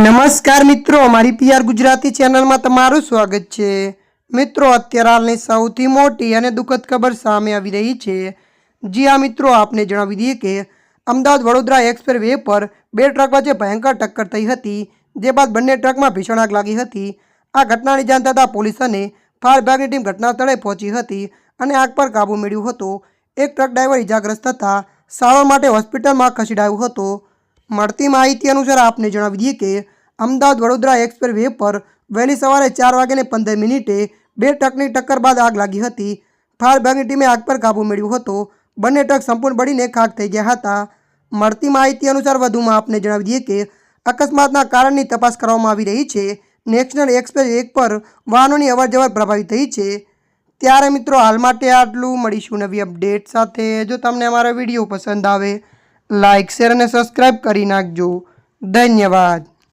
નમસ્કાર મિત્રો મારી પીઆર ગુજરાતી ચેનલમાં તમારું સ્વાગત છે. મિત્રો, અત્યારે હાલની સૌથી મોટી અને દુઃખદ ખબર સામે આવી રહી છે. જી આ મિત્રો, આપને જણાવી દઈએ કે અમદાવાદ વડોદરા એક્સપ્રેસ વે પર બે ટ્રક વચ્ચે ભયંકર ટક્કર થઈ હતી, જે બાદ બંને ટ્રકમાં ભીષણ આગ લાગી હતી. આ ઘટનાની જાણ થતાં પોલીસ અને ફાયર વિભાગની ટીમ ઘટના સ્થળે પહોંચી હતી અને આગ પર કાબૂ મેળવ્યો હતો. એક ટ્રક ડ્રાઈવર ઇજાગ્રસ્ત થતાં સારવાર માટે હોસ્પિટલમાં ખસેડાયો હતો. મળતી માહિતી અનુસાર આપને જણાવી દઈએ કે અમદાવાદ વડોદરા એક્સપ્રેસ વે પર વહેલી સવારે ચાર વાગ્યાને પંદર મિનિટે બે ટ્રકની ટક્કર બાદ આગ લાગી હતી. ફાયર વિભાગની ટીમે આગ પર કાબૂ મેળવ્યો હતો. બંને ટ્રક સંપૂર્ણ બળીને ખાક થઈ ગયા હતા. મળતી માહિતી અનુસાર વધુમાં આપને જણાવી દઈએ કે અકસ્માતના કારણની તપાસ કરવામાં આવી રહી છે. નેશનલ એક્સપ્રેસ એક પર વાહનોની અવરજવર પ્રભાવિત થઈ છે. ત્યારે મિત્રો હાલ માટે આટલું. મળીશું નવી અપડેટ સાથે. જો તમને અમારો વીડિયો પસંદ આવે લાઇક શેર અને સબસ્ક્રાઈબ કરી નાખજો. ધન્યવાદ.